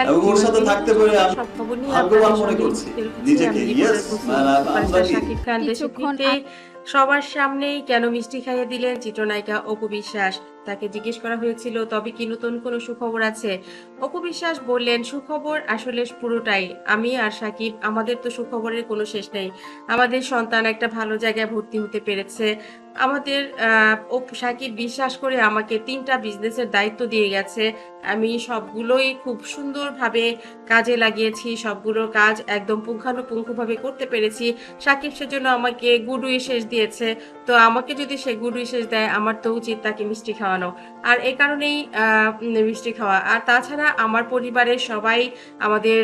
খালি এবং ওর সাথে থাকতে পেরে ভাগ্যবান মনে করছি। নিজেকে, ইয়েস মানে আমরা কি- শাকিব খান দেশে সবার সামনেই কেন মিষ্টি খাইয়ে দিলেন চিত্রনায়িকা অপু বিশ্বাস? তাকে জিজ্ঞেস করা হয়েছিল, তবে কি নতুন কোনো সুখবর আছে? অপু বিশ্বাস বললেন, সুখবর আসলে পুরোটাই। আমি আর সাকিব, আমাদের তো সুখবরের কোনো শেষ নেই। আমাদের সন্তান একটা ভালো জায়গায় ভর্তি হতে পেরেছে। আমাদের সাকিব বিশ্বাস করে আমাকে তিনটা বিজনেসের দায়িত্ব দিয়ে গেছে। আমি সবগুলোই খুব সুন্দরভাবে কাজে লাগিয়েছি সবগুলোর কাজ একদম পুঙ্খানুপুঙ্খভাবে করতে পেরেছি। সাকিব সেজন্য আমাকে গুড উইশেষ দিয়েছে। তো আমাকে যদি সে গুড উইশেষ দেয়, আমার তো উচিত তাকে মিষ্টি খাওয়ানো। আর এই কারণেই মিষ্টি খাওয়া। আর তাছাড়া আমার পরিবারের সবাই আমাদের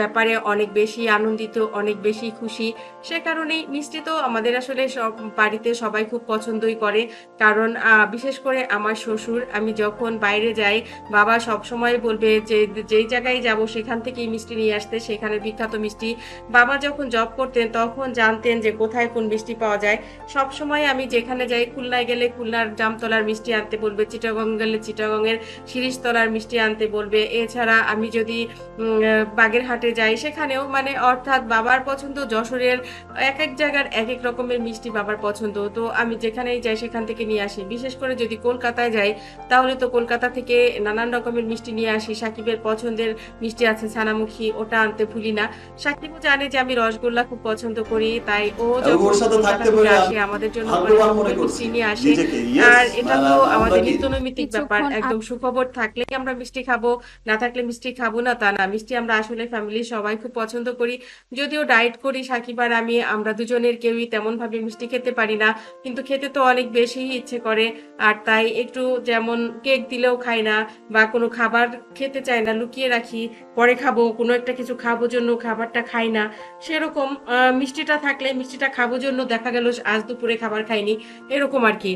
ব্যাপারে অনেক বেশি আনন্দিত, অনেক বেশি খুশি। সে কারণেই মিষ্টি তো আমাদের আসলে সব বাড়িতে সবাই খুব পছন্দই করে। কারণ বিশেষ করে আমার শ্বশুর, আমি যখন বাইরে যাই, বাবা সব সময় বলবে যে, যেই জায়গায় যাব সেখান থেকেই মিষ্টি নিয়ে আসতে, সেখানে বিখ্যাত মিষ্টি। বাবা যখন জব করতেন, তখন জানতেন যে কোথায় কোন মিষ্টি পাওয়া যায়। সব সময় আমি যেখানে যাই খুলনায় গেলে খুলনার জামতলার মিষ্টি আনতে বলবে চিটাগং গেলে চিটাগংয়ের শিরিষতলার মিষ্টি আনতে বলবে। এছাড়া আমি যদি বাগেরহাটে যাই সেখানেও মানে অর্থাৎ বাবার পছন্দ যশোরের এক এক জায়গার এক এক রকমের মিষ্টি বাবার পছন্দ। তো আমি যেখানেই যাই সেখান থেকে নিয়ে আসি। বিশেষ করে যদি কলকাতায় যাই তাহলে তো কলকাতা থেকে নানান রকমের মিষ্টি নিয়ে আসি। সাকিবের পছন্দের মিষ্টি আছে ছানামুখী ওটা আনতে ভুলি না। সাকিবও জানে যে আমি রসগোল্লা খুব পছন্দ করি তাই ও যখন থাকতে থেকে পেরে আসে আমাদের জন্য অনেক মনে রকমের করছি। মিষ্টি নিয়ে আসে আর এটা তো আমরা আমাদের কি- নিত্য নৈমিত্তিক ব্যাপার একদম সুখবর থাকলে আমরা মিষ্টি খাব না থাকলে মিষ্টি খাব না তা না। মিষ্টি আমরা আসলে ফ্যামিলির সবাই খুব পছন্দ করি। যদিও ডায়েট করি সাকিব আর আমি আমরা দুজনের কেউই তেমন ভাবে মিষ্টি খেতে পারি না। কিন্তু খেতে তো অনেক বেশি ইচ্ছে করে। আর তাই একটু যেমন কেক দিলেও খাই না বা কোনো খাবার খেতে চাই না লুকিয়ে রাখি পরে খাব কোনো একটা কিছু খাব জন্য খাবারটা খাই না। সেরকম আহ, মিষ্টিটা থাকলে মিষ্টিটা খাব জন্য দেখা গেল আজ দুপুরে খাবার খাইনি এরকম আর কি।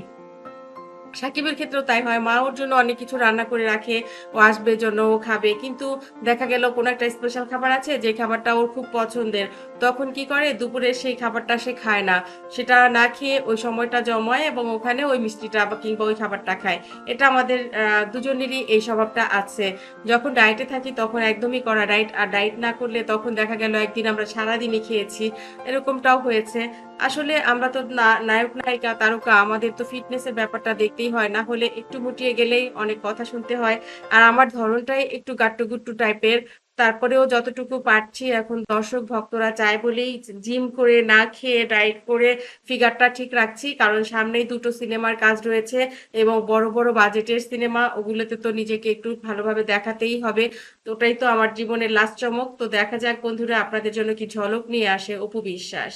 সাকিবের ক্ষেত্রেও তাই হয়। মা ওর জন্য অনেক কিছু রান্না করে রাখে, ও আসবে জন্য ও খাবে। কিন্তু দেখা গেল কোনো একটা স্পেশাল খাবার আছে, যে খাবারটা ওর খুব পছন্দের। তখন কি করে? দুপুরে সেই খাবারটা সে খায় না। সেটা না খেয়ে ওই সময়টা জমায় এবং ওখানে ওই মিষ্টিটা বা কিংবা ওই খাবারটা খায়। এটা আমাদের দুজনেরই এই স্বভাবটা আছে। যখন ডায়েটে থাকি তখন একদমই করা ডায়েট আর ডায়েট না করলে তখন দেখা গেল একদিন আমরা সারাদিনই খেয়েছি। এরকমটাও হয়েছে। আসলে আমরা তো না- নায়ক নায়িকা তারকা, আমাদের তো ফিটনেসের ব্যাপারটা দেখতেই হয়, না হলে একটু মুটিয়ে গেলেই অনেক কথা শুনতে হয়। আর আমার ধরনটাই একটু গাট্টু গুট্টু টাইপের। তারপরেও যতটুকু পারছি এখন দর্শক, ভক্তরা চায় বলেই জিম করে, না খেয়ে, ডায়েট করে ফিগারটা ঠিক রাখছি। কারণ সামনেই দুটো সিনেমার কাজ রয়েছে এবং বড় বড় বাজেটের সিনেমা, ওগুলোতে তো নিজেকে একটু ভালোভাবে দেখাতেই হবে। তো ওটাই তো আমার জীবনের লাস্ট চমক। তো দেখা যাক বন্ধুরা, আপনাদের জন্য কি ঝলক নিয়ে আসে অপু বিশ্বাস।